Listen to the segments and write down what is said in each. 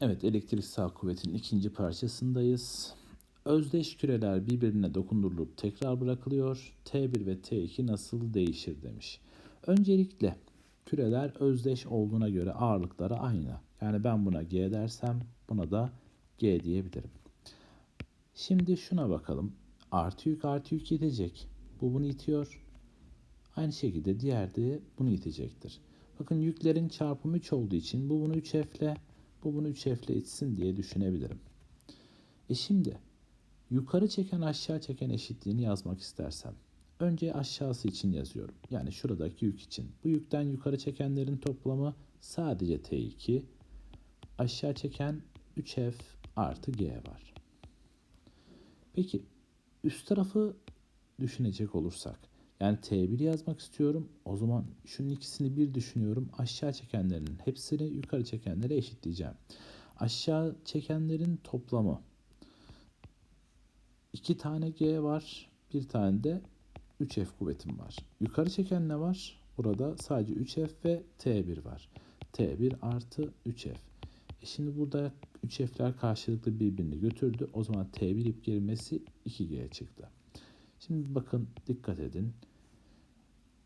Evet, elektriksel kuvvetin ikinci parçasındayız. Özdeş küreler birbirine dokundurulup tekrar bırakılıyor. T1 ve T2 nasıl değişir demiş. Öncelikle küreler özdeş olduğuna göre ağırlıkları aynı. Yani ben buna G dersem buna da G diyebilirim. Şimdi şuna bakalım. Artı yük artı yük itecek. Bu bunu itiyor. Aynı şekilde diğer de bunu itecektir. Bakın yüklerin çarpımı 3 olduğu için bu bunu 3F'le bu bunu 3F'le itsin diye düşünebilirim. E şimdi yukarı çeken aşağı çeken eşitliğini yazmak istersem önce aşağısı için yazıyorum. Yani şuradaki yük için. Bu yükten yukarı çekenlerin toplamı sadece T2. Aşağı çeken 3F artı G var. Peki üst tarafı düşünecek olursak yani T1 yazmak istiyorum. O zaman şunun ikisini bir düşünüyorum. Aşağı çekenlerin hepsini yukarı çekenlere eşitleyeceğim. Aşağı çekenlerin toplamı. iki tane G var. Bir tane de 3F kuvvetim var. Yukarı çeken ne var? Burada sadece 3F ve T1 var. T1 artı 3F. E şimdi burada 3F'ler karşılıklı birbirini götürdü. O zaman T1 ip gerilmesi 2G çıktı. Şimdi bakın dikkat edin.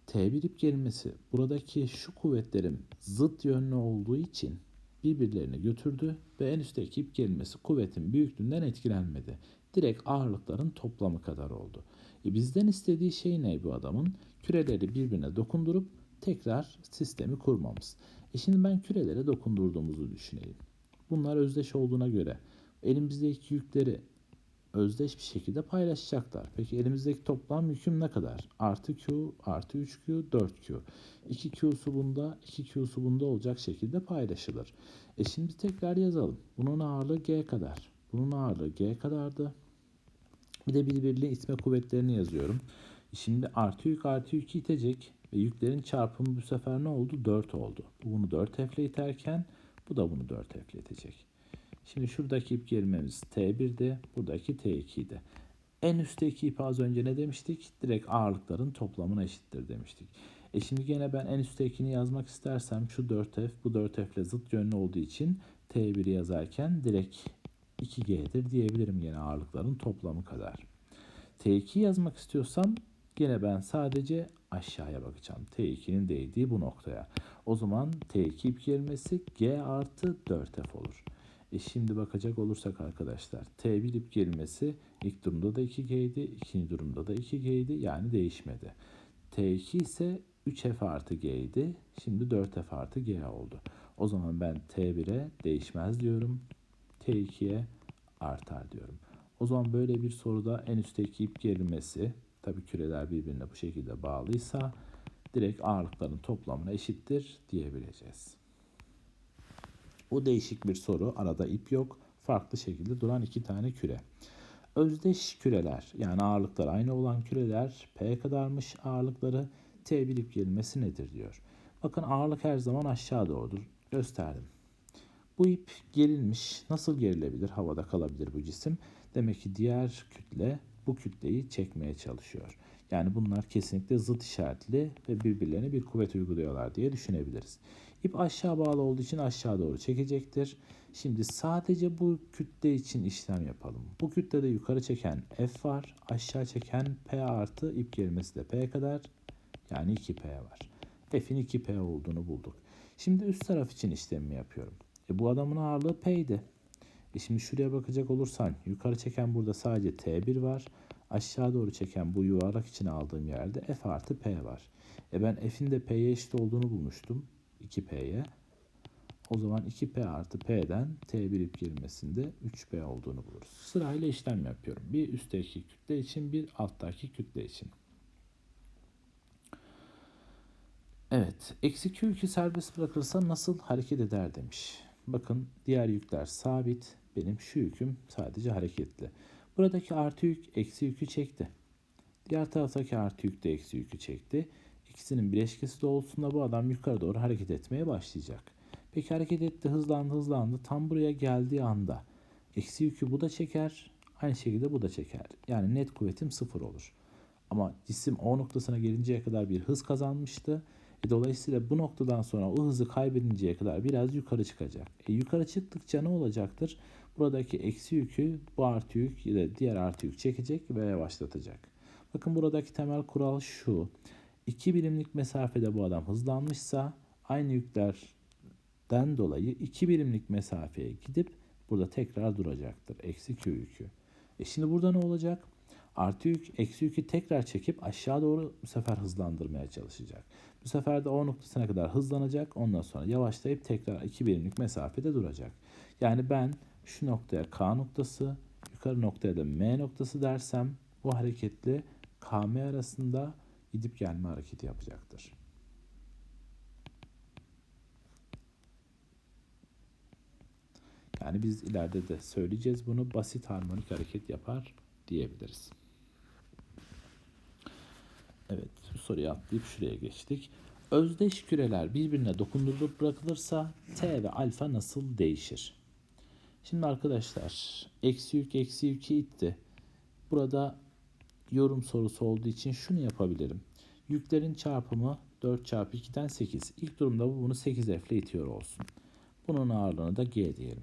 T1 ip gerilmesi buradaki şu kuvvetlerin zıt yönlü olduğu için birbirlerini götürdü ve en üstteki ip gerilmesi kuvvetin büyüklüğünden etkilenmedi. Direkt ağırlıkların toplamı kadar oldu. E bizden istediği şey ne bu adamın? Küreleri birbirine dokundurup tekrar sistemi kurmamız. E şimdi ben kürelere dokundurduğumuzu düşüneyim. Bunlar özdeş olduğuna göre elimizdeki yükleri özdeş bir şekilde paylaşacaklar. Peki elimizdeki toplam yüküm ne kadar? Artı Q, artı 3Q, 4Q. 2Q'su bunda, 2Q'su bunda olacak şekilde paylaşılır. E şimdi tekrar yazalım. Bunun ağırlığı G kadar. Bunun ağırlığı G kadardı. Bir de birbirine itme kuvvetlerini yazıyorum. Şimdi artı yük artı yük itecek ve yüklerin çarpımı bu sefer ne oldu? 4 oldu. Bu bunu 4 F'le iterken bu da bunu 4 F'le itecek. Şimdi şuradaki ip gerilmemiz T1'de, buradaki T2'de. En üstteki ip az önce ne demiştik? Direkt ağırlıkların toplamına eşittir demiştik. E şimdi gene ben en üsttekini yazmak istersem şu 4F bu 4F ile zıt yönlü olduğu için T1'i yazarken direkt 2G'dir diyebilirim gene ağırlıkların toplamı kadar. T2 yazmak istiyorsam gene ben sadece aşağıya bakacağım. T2'nin değdiği bu noktaya. O zaman T2 ip gerilmesi G artı 4F olur. E şimdi bakacak olursak arkadaşlar T1 ip gerilmesi ilk durumda da 2G'ydi, ikinci durumda da 2G'ydi yani değişmedi. T2 ise 3F artı G'ydi. Şimdi 4F artı G oldu. O zaman ben T1'e değişmez diyorum. T2'ye artar diyorum. O zaman böyle bir soruda en üstteki ip gerilmesi tabi küreler birbirine bu şekilde bağlıysa direkt ağırlıkların toplamına eşittir diyebileceğiz. Bu değişik bir soru. Arada ip yok. Farklı şekilde duran iki tane küre. Özdeş küreler yani ağırlıklar aynı olan küreler P kadarmış ağırlıkları T1 ip gerilmesi nedir diyor. Bakın ağırlık her zaman aşağı doğrudur. Gösterdim. Bu ip gerilmiş. Nasıl gerilebilir? Havada kalabilir bu cisim. Demek ki diğer kütle bu kütleyi çekmeye çalışıyor. Yani bunlar kesinlikle zıt işaretli ve birbirlerine bir kuvvet uyguluyorlar diye düşünebiliriz. İp aşağı bağlı olduğu için aşağı doğru çekecektir. Şimdi sadece bu kütle için işlem yapalım. Bu kütlede yukarı çeken F var. Aşağı çeken P artı ip gerilmesi de P kadar. Yani 2P var. F'in 2P olduğunu bulduk. Şimdi üst taraf için işlemimi yapıyorum. E bu adamın ağırlığı P'ydi. E şimdi şuraya bakacak olursan yukarı çeken burada sadece T1 var. Aşağı doğru çeken bu yuvarlak için aldığım yerde F artı P var. E ben F'in de P'ye eşit olduğunu bulmuştum. 2P'ye. O zaman 2P artı P'den T1 ip girmesinde 3P olduğunu buluruz. Sırayla işlem yapıyorum. Bir üstteki kütle için bir alttaki kütle için. Evet. Eksi Q yükü serbest bırakılırsa nasıl hareket eder demiş. Bakın diğer yükler sabit. Benim şu yüküm sadece hareketli. Buradaki artı yük eksi yükü çekti. Diğer taraftaki artı yük de eksi yükü çekti. İkisinin bileşkesi de olsun da bu adam yukarı doğru hareket etmeye başlayacak. Peki hareket etti, hızlandı, hızlandı. Tam buraya geldiği anda eksi yükü bu da çeker. Aynı şekilde bu da çeker. Yani net kuvvetim sıfır olur. Ama cisim O noktasına gelinceye kadar bir hız kazanmıştı. E, dolayısıyla bu noktadan sonra o hızı kaybedinceye kadar biraz yukarı çıkacak. E, yukarı çıktıkça ne olacaktır? Buradaki eksi yükü bu artı yük da diğer artı yük çekecek ve yavaşlatacak. Bakın buradaki temel kural şu. 2 birimlik mesafede bu adam hızlanmışsa aynı yüklerden dolayı 2 birimlik mesafeye gidip burada tekrar duracaktır. Eksi Q yükü. E şimdi burada ne olacak? Artı yük, eksi yükü tekrar çekip aşağı doğru bu sefer hızlandırmaya çalışacak. Bu sefer de o noktasına kadar hızlanacak. Ondan sonra yavaşlayıp tekrar 2 birimlik mesafede duracak. Yani ben şu noktaya K noktası, yukarı noktaya da M noktası dersem bu hareketli KM arasında gidip gelme hareketi yapacaktır. Yani biz ileride de söyleyeceğiz bunu basit harmonik hareket yapar diyebiliriz. Evet bu soruyu atlayıp şuraya geçtik. Özdeş küreler birbirine dokundurulup bırakılırsa T ve alfa nasıl değişir? Şimdi arkadaşlar eksi yük eksi yükü itti. Burada yorum sorusu olduğu için şunu yapabilirim. Yüklerin çarpımı 4 çarpı 2'den 8. İlk durumda bu bunu 8F ile itiyor olsun. Bunun ağırlığını da G diyelim.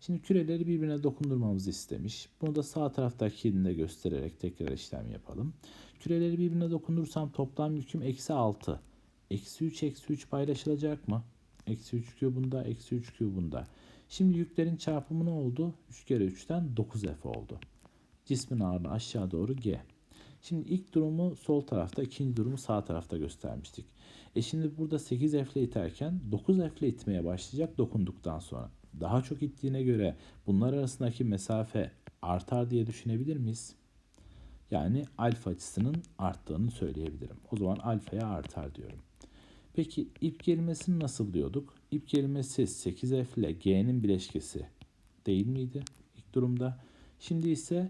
Şimdi küreleri birbirine dokundurmamızı istemiş. Bunu da sağ taraftaki de göstererek tekrar işlem yapalım. Küreleri birbirine dokundursam toplam yüküm eksi 6. Eksi 3 eksi 3 paylaşılacak mı? Eksi 3 kübunda eksi 3 kübunda. Şimdi yüklerin çarpımı ne oldu? 3 kere 3'ten 9F oldu. Cismin ağırlığı aşağı doğru G. Şimdi ilk durumu sol tarafta, ikinci durumu sağ tarafta göstermiştik. E şimdi burada 8F ile iterken 9F ile itmeye başlayacak dokunduktan sonra. Daha çok ittiğine göre bunlar arasındaki mesafe artar diye düşünebilir miyiz? Yani alfa açısının arttığını söyleyebilirim. O zaman alfaya artar diyorum. Peki ip gerilmesini nasıl diyorduk? İp gerilmesi 8F ile G'nin bileşkesi değil miydi ilk durumda? Şimdi ise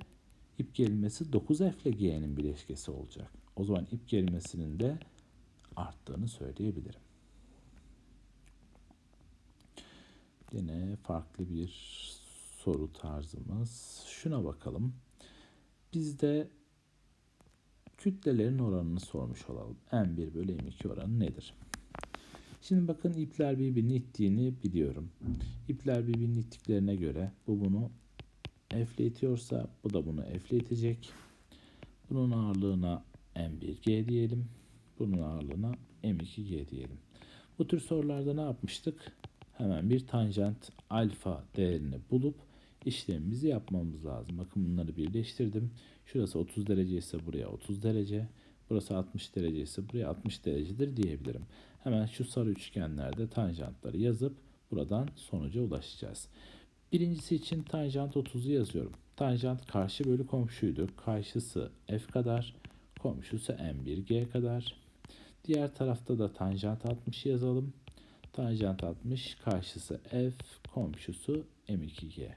ip gerilmesi 9F ile G'nin bileşkesi olacak. O zaman ip gerilmesinin de arttığını söyleyebilirim. Yine farklı bir soru tarzımız. Şuna bakalım. Bizde kütlelerin oranını sormuş olalım. M1 bölü M2 oranı nedir? Şimdi bakın ipler birbirini ittiğini biliyorum. İpler birbirini ittiklerine göre bu bunu F ile itiyorsa bu da bunu F ile itecek. Bunun ağırlığına M1G diyelim. Bunun ağırlığına M2G diyelim. Bu tür sorularda ne yapmıştık? Hemen bir tanjant alfa değerini bulup işlemimizi yapmamız lazım. Bakın bunları birleştirdim. Şurası 30 derece ise buraya 30 derece. Burası 60 derece ise buraya 60 derecedir diyebilirim. Hemen şu sarı üçgenlerde tanjantları yazıp buradan sonuca ulaşacağız. Birincisi için tanjant 30'u yazıyorum. Tanjant karşı bölü komşuydu. Karşısı f kadar, komşusu m1g kadar. Diğer tarafta da tanjant 60 yazalım. Tanjant 60 karşısı f, komşusu m2g.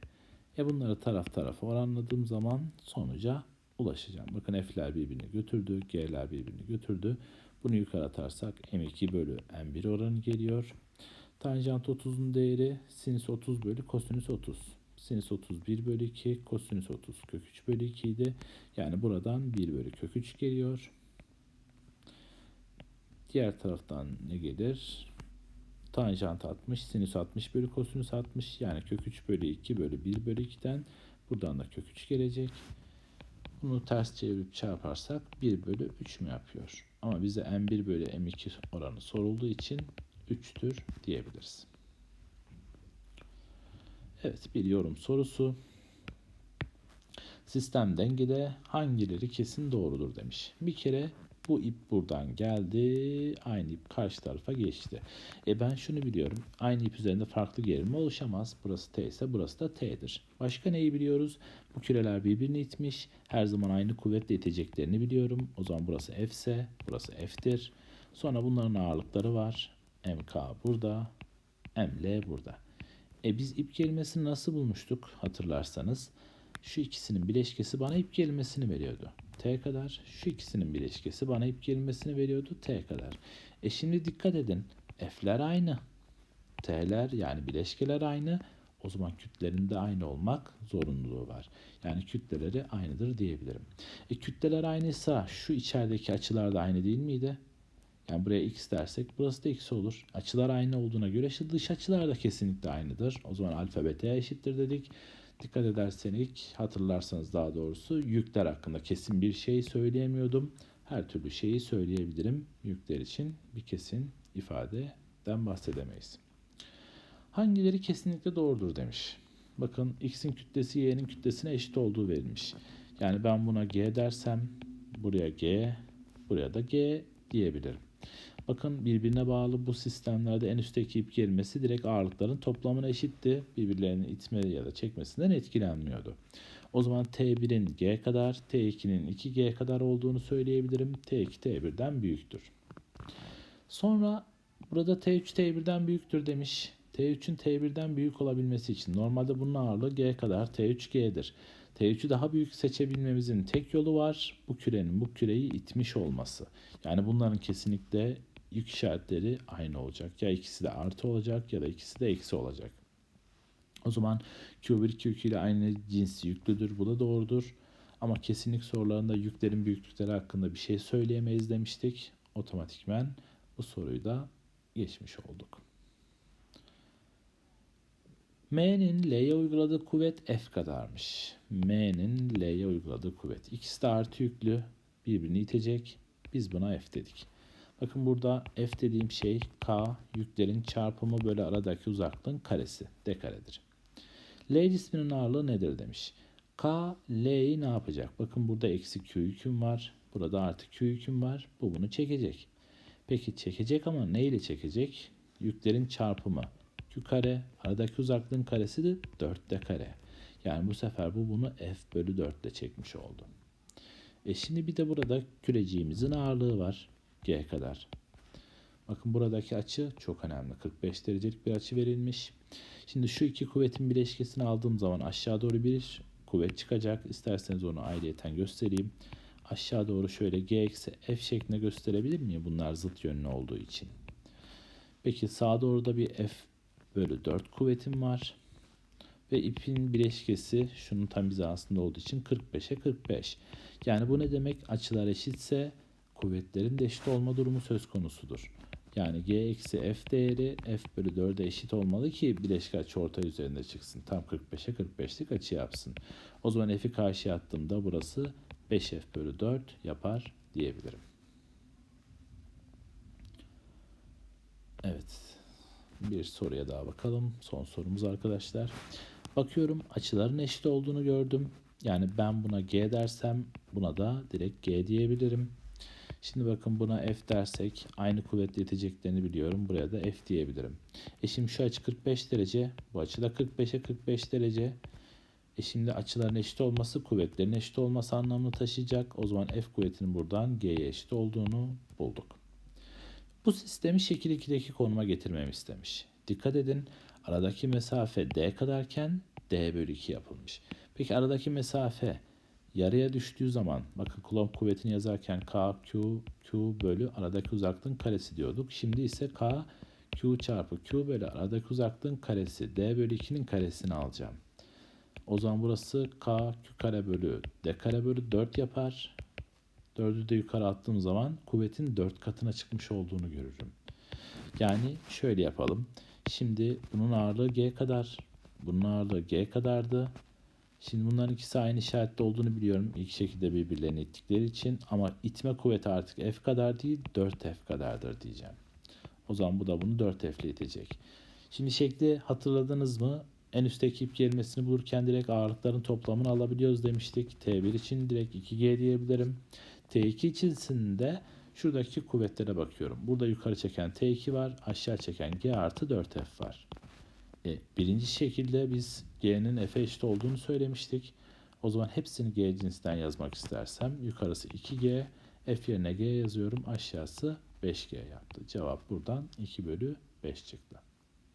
E bunları taraf tarafa oranladığım zaman sonuca ulaşacağım. Bakın f'ler birbirini götürdü, g'ler birbirini götürdü. Bunu yukarı atarsak m2 bölü m1 oranı geliyor. Tanjant 30'un değeri sinüs 30 bölü kosinüs 30. Sinüs 30 1 bölü 2, kosinüs 30 kök 3 bölü 2 idi. Yani buradan 1 bölü kök 3 geliyor. Diğer taraftan ne gelir? Tanjant 60, sinüs 60 bölü kosinüs 60. Yani kök 3 bölü 2 bölü 1 bölü 2'den buradan da kök 3 gelecek. Bunu ters çevirip çarparsak 1 bölü 3 mü yapıyor? Ama bize m1 bölü m2 oranı sorulduğu için 3'tür diyebiliriz. Evet bir yorum sorusu. Sistem dengede hangileri kesin doğrudur demiş. Bir kere bu ip buradan geldi. Aynı ip karşı tarafa geçti. E ben şunu biliyorum. Aynı ip üzerinde farklı gerilme oluşamaz. Burası T ise burası da T'dir. Başka neyi biliyoruz? Bu küreler birbirini itmiş. Her zaman aynı kuvvetle iteceklerini biliyorum. O zaman burası F ise burası F'tir. Sonra bunların ağırlıkları var. MK burada. ML burada. E biz ip kelimesini nasıl bulmuştuk hatırlarsanız. Şu ikisinin bileşkesi bana ip kelimesini veriyordu. T kadar. Şu ikisinin bileşkesi bana ip kelimesini veriyordu. T kadar. E şimdi dikkat edin. F'ler aynı. T'ler yani bileşkeler aynı. O zaman kütlerinde aynı olmak zorunluluğu var. Yani kütleleri aynıdır diyebilirim. E kütleler aynıysa şu içerideki açılar da aynı değil miydi? Yani buraya x dersek burası da x olur. Açılar aynı olduğuna göre şu dış açılar da kesinlikle aynıdır. O zaman alfa beta'ya eşittir dedik. Dikkat ederseniz hatırlarsanız daha doğrusu yükler hakkında kesin bir şey söyleyemiyordum. Her türlü şeyi söyleyebilirim. Yükler için bir kesin ifadeden bahsedemeyiz. Hangileri kesinlikle doğrudur demiş. Bakın x'in kütlesi y'nin kütlesine eşit olduğu verilmiş. Yani ben buna g dersem buraya g, buraya da g diyebilirim. Bakın birbirine bağlı bu sistemlerde en üstteki ip gerilmesi direkt ağırlıkların toplamına eşitti. Birbirlerini itme ya da çekmesinden etkilenmiyordu. O zaman T1'in G kadar, T2'nin 2G kadar olduğunu söyleyebilirim. T2 T1'den büyüktür. Sonra burada T3 T1'den büyüktür demiş. T3'ün T1'den büyük olabilmesi için normalde bunun ağırlığı G kadar T3 G'dir. T3'ü daha büyük seçebilmemizin tek yolu var. Bu kürenin bu küreyi itmiş olması. Yani bunların kesinlikle yük işaretleri aynı olacak. Ya ikisi de artı olacak ya da ikisi de eksi olacak. O zaman Q1 Q2 ile aynı cinsi yüklüdür. Bu da doğrudur. Ama kesinlik sorularında yüklerin büyüklükleri hakkında bir şey söyleyemeyiz demiştik. Otomatikmen bu soruyu da geçmiş olduk. M'nin L'ye uyguladığı kuvvet F kadarmış. M'nin L'ye uyguladığı kuvvet. İkisi de artı yüklü. Birbirini itecek. Biz buna F dedik. Bakın burada F dediğim şey K yüklerin çarpımı bölü aradaki uzaklığın karesi. D karedir. L cisminin ağırlığı nedir demiş. K, L'yi ne yapacak? Bakın burada eksi Q yüküm var. Burada artı Q yüküm var. Bu bunu çekecek. Peki çekecek ama ne ile çekecek? Yüklerin çarpımı. Kare, aradaki uzaklığın karesi de 4D kare. Yani bu sefer bu bunu F bölü 4 ile çekmiş oldu. E şimdi bir de burada küreciğimizin ağırlığı var. G kadar. Bakın buradaki açı çok önemli. 45 derecelik bir açı verilmiş. Şimdi şu iki kuvvetin bileşkesini aldığım zaman aşağı doğru bir kuvvet çıkacak. İsterseniz onu ayrıyeten göstereyim. Aşağı doğru şöyle G eksi F şeklinde gösterebilir miyim? Bunlar zıt yönlü olduğu için. Peki sağa doğru da bir F bölü 4 kuvvetim var. Ve ipin bileşkesi şunun tam hizasında olduğu için 45'e 45. Yani bu ne demek? Açılar eşitse kuvvetlerin de eşit olma durumu söz konusudur. Yani g eksi f değeri f bölü 4'e eşit olmalı ki bileşik açı ortay üzerinde çıksın. Tam 45'e 45'lik açı yapsın. O zaman f'i karşıya attığımda burası 5f bölü 4 yapar diyebilirim. Evet. Bir soruya daha bakalım. Son sorumuz arkadaşlar. Bakıyorum açıların eşit olduğunu gördüm. Yani ben buna g dersem buna da direkt g diyebilirim. Şimdi bakın buna f dersek aynı kuvvetle iteceklerini biliyorum. Buraya da f diyebilirim. E şimdi şu açı 45 derece. Bu açı da 45'e 45 derece. E şimdi açıların eşit olması kuvvetlerin eşit olması anlamını taşıyacak. O zaman f kuvvetinin buradan g'ye eşit olduğunu bulduk. Bu sistemi şekil 2'deki konuma getirmemi istemiş. Dikkat edin aradaki mesafe d kadarken d bölü 2 yapılmış. Peki aradaki mesafe yarıya düştüğü zaman bakın Coulomb kuvvetini yazarken K, Q, Q bölü aradaki uzaklığın karesi diyorduk. Şimdi ise K, Q çarpı Q bölü aradaki uzaklığın karesi D bölü 2'nin karesini alacağım. O zaman burası K, Q kare bölü D kare bölü 4 yapar. 4'ü de yukarı attığım zaman kuvvetin 4 katına çıkmış olduğunu görürüm. Yani şöyle yapalım. Şimdi bunun ağırlığı G kadar. Bunun ağırlığı G kadardı. Şimdi bunların ikisi aynı işaretli olduğunu biliyorum. İlk şekilde birbirlerini ittikleri için. Ama itme kuvveti artık F kadar değil 4F kadardır diyeceğim. O zaman bu da bunu 4F ile itecek. Şimdi şekli hatırladınız mı? En üstteki ip gerilmesini bulurken direkt ağırlıkların toplamını alabiliyoruz demiştik. T1 için direkt 2G diyebilirim. T2 için de şuradaki kuvvetlere bakıyorum. Burada yukarı çeken T2 var. Aşağı çeken G artı 4F var. E, birinci şekilde biz G'nin F'e eşit olduğunu söylemiştik. O zaman hepsini G cinsinden yazmak istersem yukarısı 2G, F yerine G yazıyorum. Aşağısı 5G yaptı. Cevap buradan 2 bölü 5 çıktı.